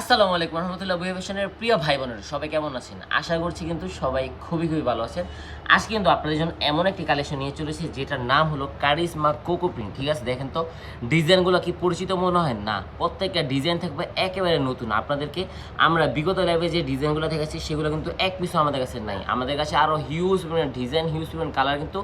আসসালামু আলাইকুম রহমতুল্লাহ বুয়েশনের প্রিয় ভাই বোনেরা সবাই কেমন আছেন? আশা করছি কিন্তু সবাই খুবই খুবই ভালো আছেন। আজকে কিন্তু আপনাদের জন্য এমন একটি কালেকশন নিয়ে চলেছি যেটার নাম হলো কারিজমা কোকো প্রিন্ট ঠিক আছে? দেখেন তো, ডিজাইনগুলো কি পরিচিত মনে হয়? না, প্রত্যেকটা ডিজাইন থাকবে একেবারে নতুন। আপনাদেরকে আমরা বিগত লাইভে যে ডিজাইনগুলো দেখেছি সেগুলো কিন্তু এক পিছু আমাদের কাছে নাই। আমাদের কাছে আরও হিউজ ডিজাইন হিউজ কালার কিন্তু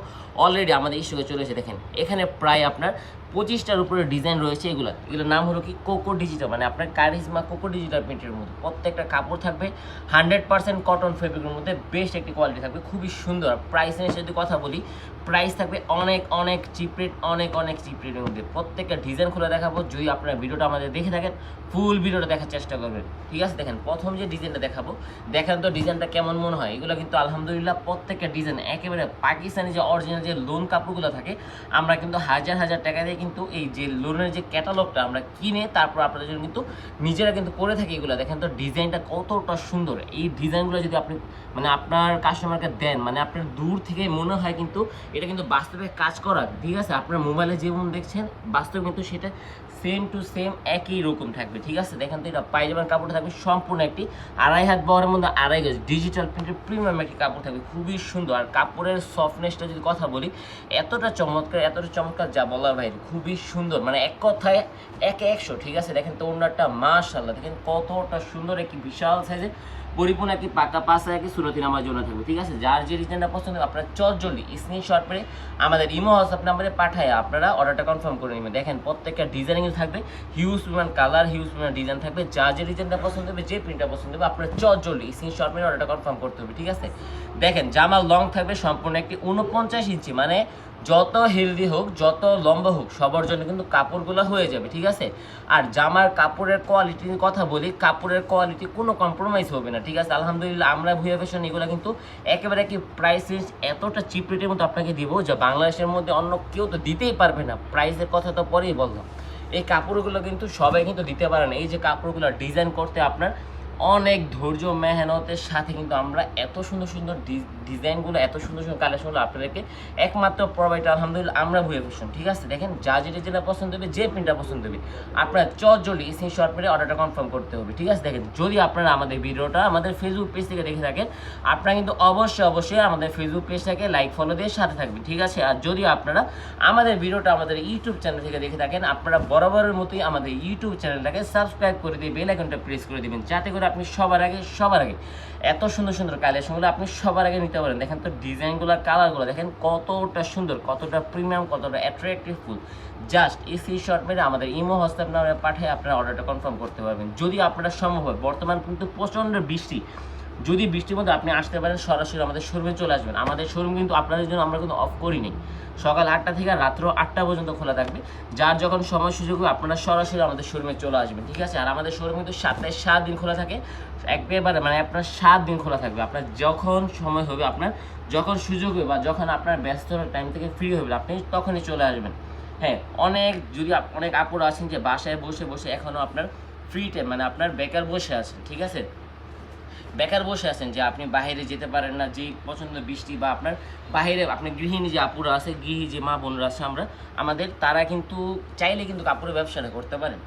অলরেডি আমাদের ইস্যুকে চলেছে দেখেন, এখানে প্রায় আপনার পঁচিশটার উপরে ডিজাইন রয়েছে এগুলো। এগুলোর নাম হলো কি? কোকো ডিজিটাল মানে আপনার কারিজমা কোকো ডিজিটাল প্রিন্টের মধ্যে। প্রত্যেকটা কাপড় থাকবে হান্ড্রেড পার্সেন্ট কটন ফেব্রিকের মধ্যে বেস্ট একটি কোয়ালিটি থাকবে, খুবই সুন্দর। প্রাইস নিয়ে যদি কথা বলি প্রাইস থাকবে অনেক অনেক চিপ রেট অনেক অনেক চিপ রেটের মধ্যে। প্রত্যেকটা ডিজাইন খুলে দেখাবো, যদি আপনারা ভিডিওটা আমাদের দেখে থাকেন ফুল ভিডিওটা দেখার চেষ্টা করবেন। ঠিক আছে? দেখেন, প্রথম যে ডিজাইনটা দেখাবো, দেখেন তো ডিজাইনটা কেমন মনে হয়? এগুলো কিন্তু আলহামদুলিল্লাহ প্রত্যেকটা ডিজাইন একেবারে পাকিস্তানি যে অরিজিনাল যে লোন কাপড়গুলো থাকে, আমরা কিন্তু হাজার হাজার টাকা দিয়ে কিন্তু এই যে লোনের যে ক্যাটালগটা আমরা কিনে তারপর আপনাদের জন্য কিন্তু নিজেরা কিন্তু করে থাকি এগুলো। দেখেন তো ডিজাইনটা কতটা সুন্দর। এই ডিজাইনগুলো যদি আপনি মানে আপনার কাস্টমারকে দেন মানে আপনার দূর থেকে মনে হয় কিন্তু এটা কিন্তু বাস্তবে কাজ করা। ঠিক আছে? আপনার মোবাইলে যেমন দেখছেন, বাস্তবে কিন্তু সেটা সেম টু সেম একই রকম থাকবে, ঠিক আছে? দেখেন তো এটা পায়জামার কাপড় থাকবে সম্পূর্ণ একটি আড়াই হাত বহরের মধ্যে আড়াই গজ ডিজিটাল প্রিন্টের প্রিমিয়াম একটি কাপড় থাকবে, খুবই সুন্দর। আর কাপড়ের সফটনেসটা যদি কথা বলি, এতটা চমৎকার এতটা চমৎকার যা বলার ভাই খুবই সুন্দর। মানে এক কথায় একে একশো, ঠিক আছে? দেখেন তো ওনারটা মাশাল্লাহ দেখেন কতটা সুন্দর একটি বিশাল সাইজের পরিপূর্ণ একটি পাকা পাশা একটি সুরতি নামার জন্য থাকবে, ঠিক আছে? যার যে ডিজাইনটা পছন্দ আপনারা চট জলদি স্ক্রিনশট করে আমাদের ইমো হোয়াটসঅ্যাপ নাম্বারে পাঠায় আপনারা অর্ডারটা কনফার্ম করে নেবেন। দেখেন, প্রত্যেকটা ডিজাইনিং থাকবে হিউজ পরিমাণ কালার হিউজ পরিমাণ ডিজাইন থাকবে। যা যে ডিজাইনটা পছন্দ হবে, যে প্রিন্টটা পছন্দ হবে, আপনারা চট জলদি স্ক্রিনশট মেরে অর্ডারটা কনফার্ম করতে হবে, ঠিক আছে? দেখেন, জামা লং থাকবে, সম্পূর্ণ একটি উনপঞ্চাশ ইঞ্চি মানে যত হেলদি হোক, যত লম্বা হোক, সবার জন্য কিন্তু কাপড়গুলো হয়ে যাবে, ঠিক আছে? আর জামার কাপড়ের কোয়ালিটি কথা বলি, কাপড়ের কোয়ালিটি কোনো কম্প্রোমাইজ হবে না, ঠিক আছে? আলহামদুলিল্লাহ, আমরা ভুয়া ফ্যাশন এগুলো কিন্তু একেবারে কি প্রাইস রেঞ্জ এতটা চিপ রেটের মতো আপনাকে দিব, যা বাংলাদেশের মধ্যে অন্য কেউ তো দিতেই পারবে না। প্রাইসের কথা তো পরেই বললাম। এই কাপড়গুলো কিন্তু সবাই কিন্তু দিতে পারে না। এই যে কাপড়গুলো ডিজাইন করতে আপনার অনেক ধৈর্য, মেহনতের সাথে কিন্তু আমরা এত সুন্দর সুন্দর ডিজাইনগুলো, এত সুন্দর সুন্দর কালেকশনগুলো আপনাদেরকে একমাত্র প্রোভাইড আলহামদুলিল্লাহ আমরা ভুয়ে ফ্যাশন ঠিক আছে? দেখেন, যা যেটা ডিজাইনটা পছন্দ হবে, যে প্রিন্টটা পছন্দ হবে, আপনার চট জলি স্ক্রিন শর্ট মেরে অর্ডারটা কনফার্ম করতে হবে, ঠিক আছে? দেখেন, যদি আপনারা আমাদের ভিডিওটা আমাদের ফেসবুক পেজ থেকে দেখে থাকেন, আপনারা কিন্তু অবশ্যই অবশ্যই আমাদের ফেসবুক পেজটাকে লাইক ফলো দিয়ে সাথে থাকবেন, ঠিক আছে? আর যদি আপনারা আমাদের ভিডিওটা আমাদের ইউটিউব চ্যানেল থেকে দেখে থাকেন, আপনারা বরাবরের মতোই আমাদের ইউটিউব চ্যানেলটাকে সাবস্ক্রাইব করে দিয়ে বেল আইকনটা প্রেস করে দিবেন, যাতে করে আপনি সবার আগে সবার আগে। এত সুন্দর সুন্দর কালেকশনগুলো আপনি সবার আগে নিতে পারেন। দেখেন তো ডিজাইনগুলো কালারগুলো দেখেন কতটা সুন্দর, কতটা প্রিমিয়াম কতটা অ্যাট্রাক্টিভ ফুল। জাস্ট এই সি শর্ট মেরে আমাদের ইমো হোয়াটসঅ্যাপ নামে পাঠিয়ে আপনারা অর্ডারটা কনফার্ম করতে পারবেন। যদি আপনারা সম্ভব হয়, বর্তমান কিন্তু প্রচণ্ড বৃষ্টি। যদি বৃষ্টির মধ্যে আপনি আসতে পারেন, সরাসরি আমাদের শোরুমে চলে আসবেন। আমাদের শোরুম কিন্তু আপনাদের জন্য আমরা কিন্তু অফ করি করিনি সকাল আটটা থেকে রাত্র আটটা পর্যন্ত খোলা থাকবে। যার যখন সময় সুযোগ হবে, আপনারা সরাসরি আমাদের শোরুমে চলে আসবেন, ঠিক আছে? আর আমাদের শোরুম কিন্তু সাতটায় সাত দিন খোলা থাকে। একেবারে মানে আপনার সাত দিন খোলা থাকবে। আপনার যখন সময় হবে, আপনার যখন সুযোগ হবে বা যখন আপনার ব্যস্ত টাইম থেকে ফ্রি হবে আপনি তখনই চলে আসবেন। হ্যাঁ অনেক যদি অনেক আপুরা আছেন যে বাসায় বসে বসে এখনও আপনার ফ্রি টাইম মানে আপনার বেকার বসে আছেন, ঠিক আছে? বেকার বসে আছেন যে আপনি বাইরে যেতে পারেন না যে পছন্দ বৃষ্টি বা আপনার বাইরে আপনি গৃহিণী যে আপুরা আছে, গৃহী যে মা বোনরা আছে আমরা, আমাদের তারা কিন্তু চাইলে কিন্তু কাপড়ের ব্যবসাটা করতে পারেন।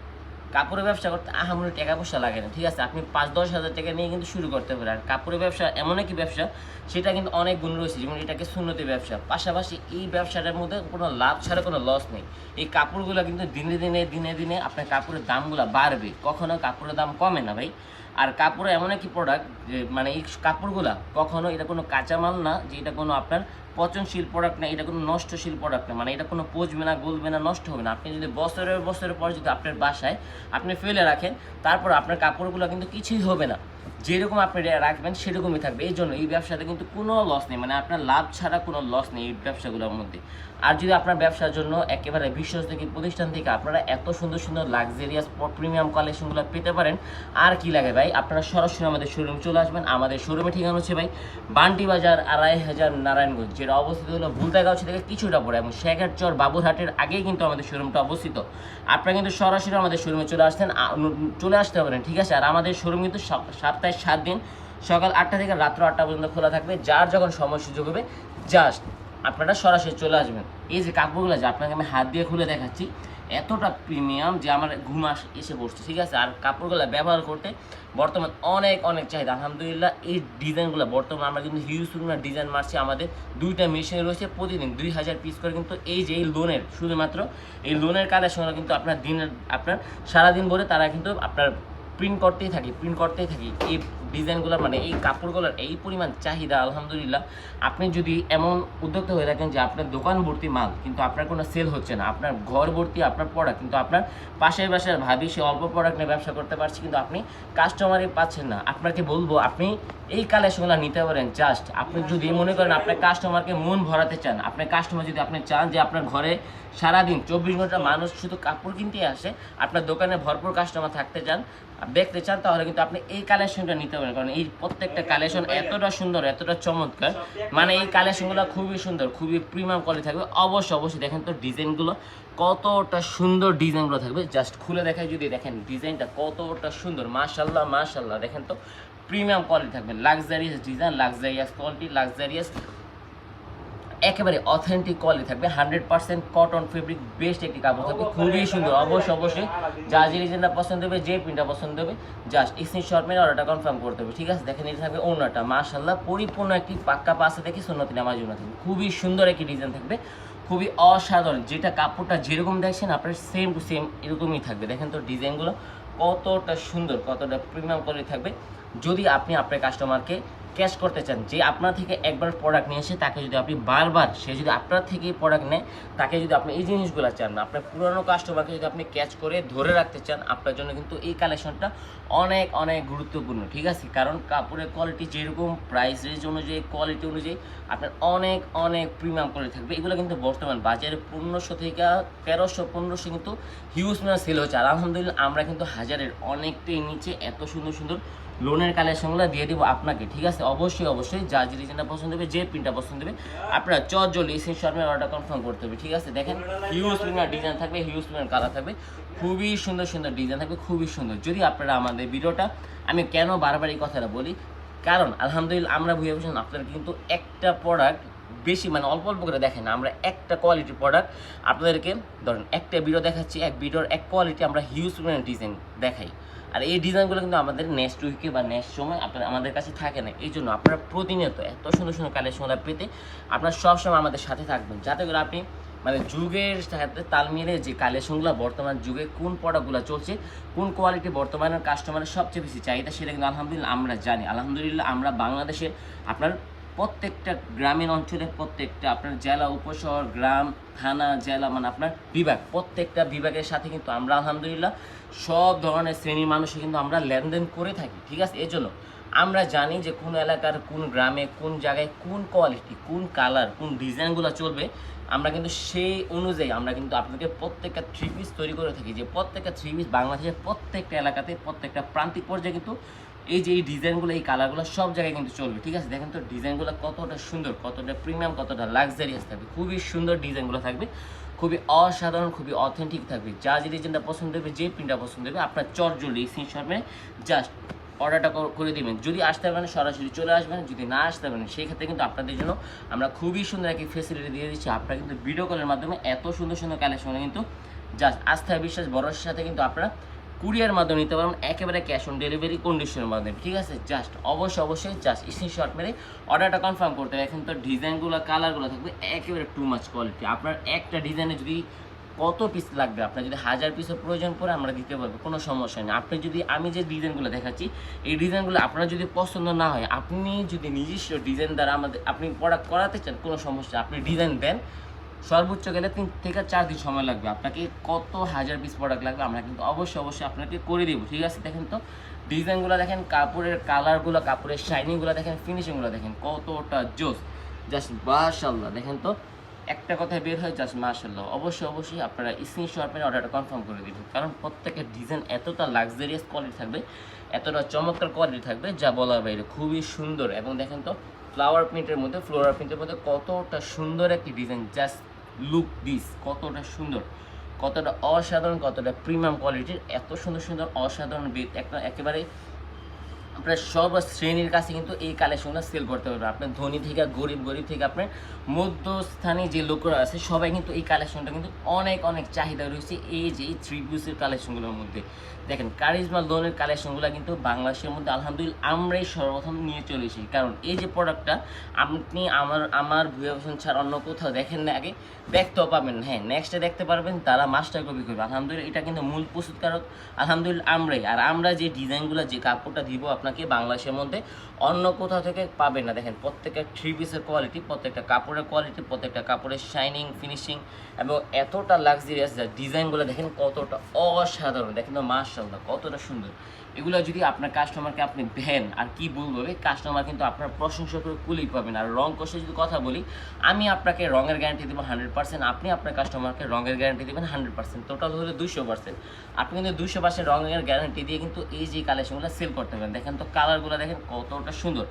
কাপড়ের ব্যবসা করতে আহামরি টাকা পয়সা লাগে না, ঠিক আছে? আপনি পাঁচ দশ হাজার টাকা নিয়ে কিন্তু শুরু করতে পারেন। আর কাপড়ের ব্যবসা এমন একটি ব্যবসা, সেটা কিন্তু অনেক গুণ রয়েছে, যেমন এটাকে সুন্নতি ব্যবসা। পাশাপাশি এই ব্যবসাটার মধ্যে কোনো লাভ ছাড়া কোনো লস নেই। এই কাপড়গুলো কিন্তু দিনে দিনে দিনে দিনে আপনার কাপড়ের দামগুলো বাড়বে। কখনো কাপড়ের দাম কমে না ভাই। আর কাপড় এমন একটি প্রোডাক্ট যে মানে এই কাপড়গুলা কখনো এটা কোনো কাঁচামাল না, যে এটা কোনো আপনার পচনশীল প্রোডাক্ট না, এটা কোনো নষ্টশীল প্রোডাক্ট না মানে এটা কোনো পচবে না, গলবে না, নষ্ট হবে না। আপনি যদি বছরের বছরের পর যদি আপনার বাসায় আপনি ফেলে রাখেন, তারপর আপনার কাপড়গুলো কিন্তু কিছুই হবে না। যেরকম আপনি রাখবেন, সেরকমই থাকবে। এই জন্য এই ব্যবসাতে কিন্তু কোনো লস নেই। মানে আপনার লাভ ছাড়া কোনো লস নেই এই ব্যবসাগুলোর মধ্যে। আর যদি আপনার ব্যবসার জন্য একেবারে বিশ্বস্ত প্রতিষ্ঠান থেকে আপনারা এত সুন্দর সুন্দর লাক্সারিয়াস প্রিমিয়াম কালেকশনগুলো পেতে পারেন, আর কি লাগে ভাই? আপনারা সরাসরি আমাদের শোরুম চলে আসবেন। আমাদের শোরুমে ঠিকানা হচ্ছে ভাই বান্টি বাজার, আড়াই হাজার নারায়ণগঞ্জ, যেটা অবস্থিত হলো ভুলতাগাঁও থেকে কিছুটা পড়ে এবং শেখারচর বাবুরহাটের আগেই কিন্তু আমাদের শোরুমটা অবস্থিত। আপনারা কিন্তু সরাসরি আমাদের শোরুমে চলে আসতেন চলে আসতে পারেন, ঠিক আছে? আর আমাদের শোরুম কিন্তু সপ- সপ্তাহে সাত দিন। সকাল আটটা থেকে রাত্র আটটা পর্যন্ত খোলা থাকবে। যার যখন সময় সুযোগ হবে জাস্ট আপনারা সরাসরি চলে আসবেন। এই যে কাপড়গুলো যে আপনাকে আমি হাত দিয়ে খুলে দেখাচ্ছি, এতটা প্রিমিয়াম যে আমার ঘুম এসে বসছে ঠিক আছে? আর কাপড়গুলো ব্যবহার করতে বর্তমান অনেক অনেক চাহিদা। আলহামদুলিল্লাহ, এই ডিজাইনগুলো বর্তমানে আমরা কিন্তু হিউজ পরিমাণ ডিজাইন মারছি। আমাদের দুইটা মেশিন রয়েছে প্রতিদিন, দুই হাজার পিস করে কিন্তু এই যে এই লোনের শুধুমাত্র এই লোনের কালেকশনটা কিন্তু আপনার দিনের, আপনার সারাদিন ভরে তারা কিন্তু আপনার প্রিন্ট করতেই থাকি প্রিন্ট করতেই থাকি। এই ডিজাইনগুলো মানে এই কাপড়গুলোর এই পরিমাণ চাহিদা, আলহামদুলিল্লাহ। আপনি যদি এমন উদ্যোক্তা হয়ে থাকেন যে আপনার দোকান ভর্তি মাল, কিন্তু আপনার কোনো সেল হচ্ছে না, আপনার ঘর ভর্তি, আপনার প্রোডাক্ট কিন্তু আপনার পাশের বাসার ভাবি, সে অল্প প্রোডাক্ট নিয়ে ব্যবসা করতে পারছে, কিন্তু আপনি কাস্টমারই পাচ্ছেন না। আপনাকে বলব, আপনি এই কালেকশনগুলো নিতে পারেন জাস্ট আপনি যদি মনে করেন আপনার কাস্টমারকে মন ভরাতে চান, আপনার কাস্টমার যদি আপনি চান যে আপনার ঘরে সারাদিন চব্বিশ ঘণ্টা মানুষ শুধু কাপড় কিনতে আসে, আপনার দোকানে ভরপুর কাস্টমার থাকতে চান দেখতে চান, তাহলে কিন্তু আপনি এই কালেকশনটা নিতে পারেন। কারণ এই প্রত্যেকটা কালেকশন এতটা সুন্দর, এতটা চমৎকার। মানে এই কালেকশনগুলো খুবই সুন্দর, খুবই প্রিমিয়াম কোয়ালিটি থাকবে। অবশ্যই অবশ্যই দেখেন তো ডিজাইনগুলো, কতটা সুন্দর ডিজাইনগুলো থাকবে। জাস্ট খুলে দেখায় যদি দেখেন ডিজাইনটা কতটা সুন্দর। মাশাল্লাহ মাশাল্লাহ দেখেন তো প্রিমিয়াম কোয়ালিটি থাকবে। Luxurious design luxurious quality luxurious একেবারে অথেন্টিক কোয়ালিটি থাকবে। Hundred percent cotton fabric best একটি কাপড় থাকবে। খুবই সুন্দর অবশ্যই। অবশ্যই যা যে ডিজাইনটা পছন্দ হবে যে প্রিন্টটা পছন্দ হবে জাস্ট স্ক্রিন শর্ট মেরে অর্ডারটা কনফার্ম করতে হবে ঠিক আছে? দেখেন এটা থাকবে ওনারটা মাশাল্লাহ পরিপূর্ণ একটি পাক্কা পাশে দেখি সুন্নতি নামাজ জন্য থাকবে খুবই সুন্দর একটি ডিজাইন থাকবে। খুবই অসাধারণ যেটা কাপড়টা যেরকম দেখছেন আপনার সেম টু সেম এরকমই থাকবে। দেখেন তো ডিজাইনগুলো কতটা সুন্দর কতটা প্রিমিয়াম কোয়ালিটি থাকবে। যদি আপনি আপনার কাস্টমারকে ক্যাশ করতে চান, যে আপনার থেকে একবার প্রোডাক্ট নিয়ে এসে তাকে যদি আপনি বারবার, সে যদি আপনার থেকে প্রোডাক্ট নেয়, তাকে যদি আপনি এই জিনিসগুলো চান না, আপনার পুরনো কাস্টমারকে যদি আপনি ক্যাচ করে ধরে রাখতে চান, আপনার জন্য কিন্তু এই কালেকশনটা অনেক অনেক গুরুত্বপূর্ণ, ঠিক আছে? কারণ কাপড়ের কোয়ালিটি যেরকম প্রাইস রেঞ্জ অনুযায়ী কোয়ালিটি অনুযায়ী, আপনার অনেক অনেক প্রিমিয়াম কোয়ালিটি থাকবে। এগুলো কিন্তু বর্তমান বাজারে পনেরোশো থেকে তেরোশো, পনেরোশো কিন্তু হিউজ মানে সেল হচ্ছে। আর আলহামদুলিল্লাহ, আমরা কিন্তু হাজারের অনেকটাই নিচে, এত সুন্দর সুন্দর লোনের কালেকশনগুলো দিয়ে দিব আপনাকে, ঠিক আছে? অবশ্যই অবশ্যই। যা যে ডিজাইনটা পছন্দ হবে, যে প্রিন্টটা পছন্দ হবে, আপনারা চট জলদি সেই শর্মের অর্ডার কনফার্ম করতে হবে, ঠিক আছে? দেখেন হিউজ প্রিমিয়ার ডিজাইন থাকবে হিউজ প্রিমিয়ার কালার থাকবে, খুবই সুন্দর সুন্দর ডিজাইন থাকবে, খুবই সুন্দর। যদি আপনারা আমাদের ভিডিওটা, আমি কেন বারবার এই কথাটা বলি? কারণ, আলহামদুলিল্লাহ, আমরা বুঝে বসেন আপনারা কিন্তু একটা প্রোডাক্ট বেশি মানে অল্প অল্প করে দেখেন। আমরা একটা কোয়ালিটির প্রোডাক্ট আপনাদেরকে, ধরেন, একটা ভিডিও দেখাচ্ছি, এক ভিডিওর এক কোয়ালিটি আমরা হিউজ ডিজাইন দেখাই। আর এই ডিজাইনগুলো কিন্তু আমাদের নেক্সট উইকে বা নেক্সট সময় আপনার আমাদের কাছে থাকে না। এই জন্য আপনারা প্রতিনিয়ত এত সুন্দর সুন্দর কালেকশনগুলো পেতে আপনারা সবসময় আমাদের সাথে থাকবেন। যাতে করে আপনি মানে যুগের সাথে তাল মিলে যে কালেকশনগুলো বর্তমান যুগে কোন প্রোডাক্টগুলো চলছে, কোন কোয়ালিটি বর্তমানের কাস্টমারের সবচেয়ে বেশি চাহিদা সেটা কিন্তু আলহামদুলিল্লাহ আমরা জানি। আলহামদুলিল্লাহ আমরা বাংলাদেশে আপনার প্রত্যেকটা গ্রামীণ অঞ্চলে প্রত্যেকটা, আপনার জেলা, উপশহর, গ্রাম, থানা, জেলা মানে আপনার বিভাগ, প্রত্যেকটা বিভাগের সাথে কিন্তু আমরা, আলহামদুলিল্লাহ, সব ধরনের শ্রেণির মানুষই কিন্তু আমরা লেনদেন করে থাকি, ঠিক আছে? এই জন্য আমরা জানি যে কোন এলাকার, কোন গ্রামে, কোন জায়গায় কোন কোয়ালিটি, কোন কালার, কোন ডিজাইনগুলো চলবে, আমরা কিন্তু সেই অনুযায়ী আমরা কিন্তু আপনাদেরকে প্রত্যেকটা থ্রি পিস তৈরি করে থাকি, যে প্রত্যেকটা থ্রি পিস বাংলাদেশের প্রত্যেকটা এলাকাতে, প্রত্যেকটা প্রান্তিক পর্যায়ে কিন্তু এই যে এই ডিজাইনগুলো, এই কালারগুলো সব জায়গায় কিন্তু চলবে, ঠিক আছে? দেখেন তো ডিজাইনগুলো কতটা সুন্দর, কতটা প্রিমিয়াম কতটা লাক্সারিয়াস থাকবে। খুবই সুন্দর ডিজাইনগুলো থাকবে, খুবই অসাধারণ, খুবই অথেন্টিক থাকবে। যা যে ডিজাইনটা পছন্দ হবে, যে প্রিন্টটা পছন্দ হবে, আপনার চট জলদি স্ক্রিন শর্টে জাস্ট অর্ডারটা করে দিবেন। যদি আসতে পারেন সরাসরি চলে আসবেন, যদি না আসতে পারেন সেই ক্ষেত্রে কিন্তু আপনাদের জন্য আমরা খুবই সুন্দর একটি ফেসিলিটি দিয়ে দিচ্ছি। আপনারা কিন্তু ভিডিও কলের মাধ্যমে এত সুন্দর সুন্দর কালেকশন কিন্তু জাস্ট আস্থা, বিশ্বাস, ভরসার সাথে কিন্তু আপনারা কুরিয়ার মাধ্যমে নিতে পারবেন, একেবারে ক্যাশ অন ডেলিভারি কন্ডিশনের মাধ্যমে, ঠিক আছে? জাস্ট অবশ্যই অবশ্যই জাস্ট স্ক্রিনশট মেরে অর্ডারটা কনফার্ম করতে হবে। এখন তো ডিজাইনগুলো কালারগুলো থাকবে একেবারে টু মাচ কোয়ালিটি আপনার একটা ডিজাইনে যদি কত পিস লাগবে, আপনার যদি হাজার পিসের প্রয়োজন পড়ে, আমরা দিতে পারব, কোনো সমস্যা নেই। আপনি যদি, আমি যে ডিজাইনগুলো দেখাচ্ছি, এই ডিজাইনগুলো আপনার যদি পছন্দ না হয়, আপনি যদি নিজস্ব ডিজাইন দ্বারা আমাদের, আপনি প্রোডাক্ট করাতে চান, কোনো সমস্যা আপনি ডিজাইন দেন সর্বোচ্চ গেলে তিন থেকে চার দিন সময় লাগবে। আপনাকে কত হাজার পিস প্রোডাক্ট লাগবে, আমরা কিন্তু অবশ্যই অবশ্যই আপনাকে করে দেবো। ঠিক আছে, দেখেন তো? ডিজাইনগুলো দেখেন, কাপড়ের কালারগুলো কাপড়ের শাইনিংগুলো দেখেন ফিনিশিংগুলো দেখেন, কতটা জোস। জাস্ট মাশাল্লাহ দেখেন তো? একটা কথায় বের হয় জাস্ট মাশাল্লাহ অবশ্যই অবশ্যই আপনারা স্ক্রিনশট মেরে অর্ডারটা কনফার্ম করে দিবেন। কারণ প্রত্যেকের ডিজাইন এতটা লাক্সারিয়াস কোয়ালিটি থাকবে, এতটা চমৎকার কোয়ালিটি থাকবে, যা বলার বাইরে। খুবই সুন্দর। এবং দেখেন তো ফ্লাওয়ার প্রিন্টের মধ্যে ফ্লোরার প্রিন্টের মধ্যে কতটা সুন্দর একটি ডিজাইন জাস্ট লুক দিস কতটা সুন্দর। কতটা অসাধারণ, কতটা প্রিমিয়াম কোয়ালিটির এত সুন্দর সুন্দর, অসাধারণ বেত একটা একেবারে আপনার সব শ্রেণির কাছে কিন্তু এই কালেকশনটা সেল করতে পারবেন। আপনার ধনী থেকে, গরিব গরিব থেকে, আপনার মধ্যস্থানে যে লোকরা আছে, সবাই কিন্তু এই কালেকশনটা কিন্তু অনেক অনেক চাহিদা রয়েছে এই যে এই থ্রি কালেকশনগুলোর মধ্যে। দেখেন কারিজমা লোনের কালেকশনগুলো কিন্তু বাংলাদেশের মধ্যে আলহামদুলিল্লাহ আমরাই সর্বপ্রথম নিয়ে চলে এসেছি। কারণ এই যে প্রোডাক্টটা আপনি আমার আমার হোসেন ছাড়া অন্য কোথাও দেখেন না আগে, দেখতেও পাবেন হ্যাঁ নেক্সটে দেখতে পারবেন, তারা মাস্টার কপি করবে। আলহামদুলিল্লাহ, এটা কিন্তু মূল প্রস্তুতকারক। আলহামদুলিল্লাহ, আমরাই। আর আমরা যে ডিজাইনগুলো যে কাপড়টা দিব আপনাকে বাংলাদেশের মধ্যে অন্য কোথাও থেকে পাবেন না। দেখেন, প্রত্যেকটা থ্রি পিসের কোয়ালিটি প্রত্যেকটা কাপড়ের কোয়ালিটি প্রত্যেকটা কাপড়ের শাইনিং ফিনিশিং এবং এতটা লাক্সারিয়াস যা ডিজাইনগুলো দেখেন কতটা অসাধারণ। দেখেন মার্শাল্লাহ কতটা সুন্দর। এগুলো যদি আপনার কাস্টমারকে আপনি দেন, আর কি বলব কাস্টমার কিন্তু আপনার প্রশংসা করে কুলেই পাবেন। আর রং কষে যদি কথা বলি, আমি আপনাকে রঙের গ্যারান্টি দেবো হান্ড্রেড পার্সেন্ট আপনি আপনার কাস্টমারকে রঙের গ্যারান্টি দেবেন হান্ড্রেড পার্সেন্ট টোটাল হলো দুশো পার্সেন্ট আপনি কিন্তু দুশো পার্সেন্ট রঙের গ্যারান্টি দিয়ে কিন্তু এই যে কালেকশনগুলো সেল করতে পারেন। দেখেন তো কালারগুলো দেখেন কতটা সুন্দর।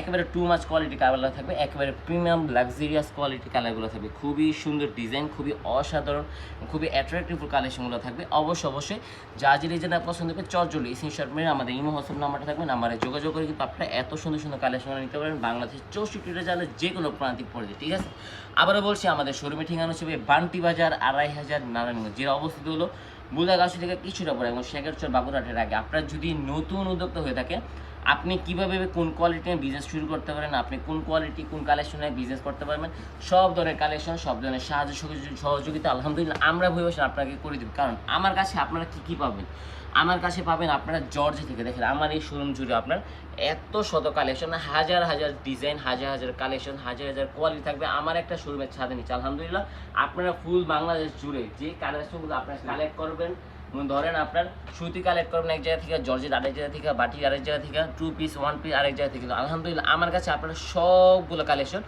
একেবারে টু মাচ কোয়ালিটি কালার থাকবে, একেবারে প্রিমিয়াম লাক্সারিয়াস কোয়ালিটি কালারগুলো থাকবে। খুবই সুন্দর ডিজাইন খুবই অসাধারণ, খুবই অ্যাট্রাক্টিভ কালেকশনগুলো থাকবে। অবশ্য অবশ্যই, যা যে ডিজাইন পছন্দ হবে চটজলি স্ক্রিনশট মেরে আমাদের ইমো হোয়াটসঅ্যাপ নাম্বারটা থাকবে, নাম্বারে যোগাযোগ করে কিন্তু আপনারা এত সুন্দর সুন্দর কালেকশন নিতে পারেন বাংলাদেশের চৌষট্টিটা জালে যে কোনো প্রান্তিক পর্যায়ে ঠিক আছে? আবারও বলছি, আমাদের শোরুমের ঠিকানা হিসেবে বান্টি বাজার আড়াই হাজার নারায়ণগঞ্জ যেটা অবস্থিত হলো বুদাগাছি থেকে কিছুটা পরে এবং শেখেরচর বাবুরহাটের আগে। আপনার যদি নতুন উদ্যোক্তা হয়ে থাকে আপনি কীভাবে কোন কোয়ালিটি নিয়ে বিজনেস শুরু করতে পারেন, আপনি কোন কোয়ালিটি কোন কালেকশনে বিজনেস করতে পারবেন, সব ধরনের কালেকশন সব ধরনের সাহায্য সহযোগি- সহযোগিতা, আলহামদুলিল্লাহ, আমরা ভেবেছি আপনাকে করে দেব। কারণ আমার কাছে আপনারা কী কী পাবেন? আমার কাছে পাবেন আপনারা জর্জে থেকে। দেখেন, আমার এই শোরুম জুড়ে আপনার এত শত কালেকশন হাজার হাজার ডিজাইন হাজার হাজার কালেকশন হাজার হাজার কোয়ালিটি থাকবে। আমার একটা শোরুমের ছাদে নিচ্ছে আলহামদুলিল্লাহ, আপনারা ফুল বাংলাদেশ জুড়ে যে কালেকশনগুলো আপনারা কালেক্ট করবেন ধরেন আপনার সুতি কালেক্ট করবেন এক জায়গা থেকে জর্জের আরেক জায়গা থেকে, বাটি আরেক জায়গা থেকে টু পিস ওয়ান পিস আরেক জায়গা থেকে। আলহামদুলিল্লাহ, আমার কাছে আপনারা সবগুলো কালেকশন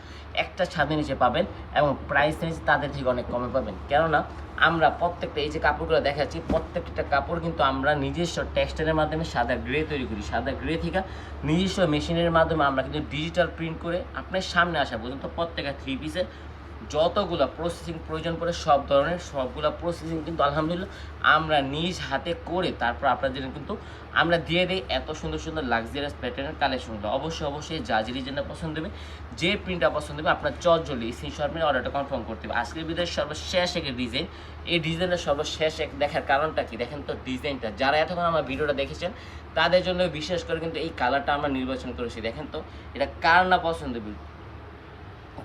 একটা ছাদের নিচে পাবেন এবং প্রাইস নিচে তাদের থেকে অনেক কমে পাবেন। কেননা, আমরা প্রত্যেকটা এই যে কাপড়গুলো দেখাচ্ছি, প্রত্যেকটা কাপড় কিন্তু আমরা নিজস্ব টেক্সটাইলের মাধ্যমে সাদা গ্রে তৈরি করি। সাদা গ্রে থেকে নিজস্ব মেশিনের মাধ্যমে আমরা কিন্তু ডিজিটাল প্রিন্ট করে আপনার সামনে আসা পর্যন্ত প্রত্যেকটা থ্রি পিসের যতগুলো প্রসেসিং প্রয়োজন পড়ে সব ধরনের, সবগুলো প্রসেসিং কিন্তু আলহামদুলিল্লাহ আমরা নিজ হাতে করে তারপর আপনাদের কিন্তু আমরা দিয়ে দিই এত সুন্দর সুন্দর লাক্সারিয়াস প্যাটার্নের কালেকশনগুলো অবশ্যই অবশ্যই যা যে ডিজাইনটা পছন্দ হবে, যে প্রিন্টটা পছন্দ হবে, আপনার চট জলি স্ক্রিনশট মেরে অর্ডারটা কনফার্ম করতে হবে। আজকের বিদায় সর্বশেষ এক ডিজাইন এই ডিজাইনটা সর্বশেষ এক দেখার কারণটা কি? দেখেন তো ডিজাইনটা যারা এতক্ষণ আমার ভিডিওটা দেখেছেন, তাদের জন্য বিশেষ করে কিন্তু এই কালারটা আমরা নির্বাচন করেছি। দেখেন তো, এটা কার না পছন্দ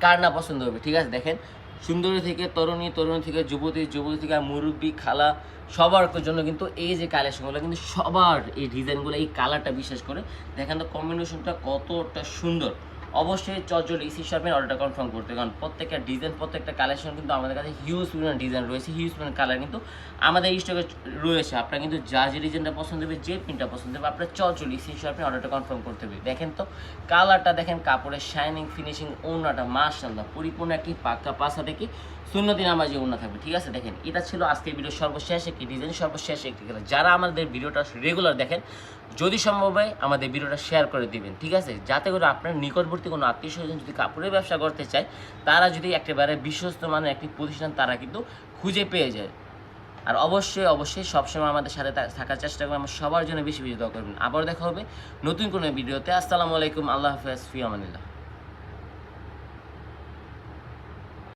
কার না পছন্দ হবে, ঠিক আছে? দেখেন, সুন্দরী থেকে তরুণী তরুণী থেকে যুবতী যুবতী থেকে মুরব্বী, খালা, সবার জন্য কিন্তু এই যে কালেকশনগুলো কিন্তু সবার এই ডিজাইনগুলো এই কালারটা বিশেষ করে, দেখেন তো কম্বিনেশনটা কতটা সুন্দর। অবশ্যই চজ্জল ইসি শপের অর্ডারটা কনফার্ম করতে কারণ প্রত্যেকটা ডিজাইন প্রত্যেকটা কালেকশন কিন্তু আমাদের কাছে হিউজ পরিমাণ ডিজাইন রয়েছে হিউজ পরিমাণ কালার কিন্তু আমাদের স্টকে রয়েছে। আপনার কিন্তু যা যে ডিজাইনটা পছন্দ হবে, যে প্রিন্টটা পছন্দ হবে, আপনার চজ্জল ইসি শপের অর্ডারটা কনফার্ম করতে হবে। দেখেন তো কালারটা দেখেন, কাপড়ের শাইনিং ফিনিশিং ওনাটা মার্শাল্লাহ পরিপূর্ণ একটি পাক্কা পাশা দেখি সুন্নতি নামাজি ওনা থাকবে, ঠিক আছে? দেখেন, এটা ছিল আজকের ভিডিও সর্বশেষ, একটি ডিজাইন সর্বশেষ, একটি যারা আমাদের ভিডিওটা রেগুলার দেখেন, যদি সম্ভব হয় আমাদের ভিডিওটা শেয়ার করে দিবেন, ঠিক আছে? যাতে করে আপনার নিকটবর্তী কোনো আত্মীয় স্বজন যদি কাপড়ের ব্যবসা করতে চায়, তারা যদি একেবারে বিশ্বস্ত মানের একটি প্রতিষ্ঠান, তারা কিন্তু খুঁজে পেয়ে যায়। আর অবশ্যই অবশ্যই সবসময় আমাদের সাথে থাকার চেষ্টা করবেন, আমার সবার জন্য বেশি বেশি দোয়া করবেন। আবার দেখা হবে নতুন কোনো ভিডিওতে। আসসালামু আলাইকুম, আল্লাহ হাফেজ, ফি আমানিল্লাহ।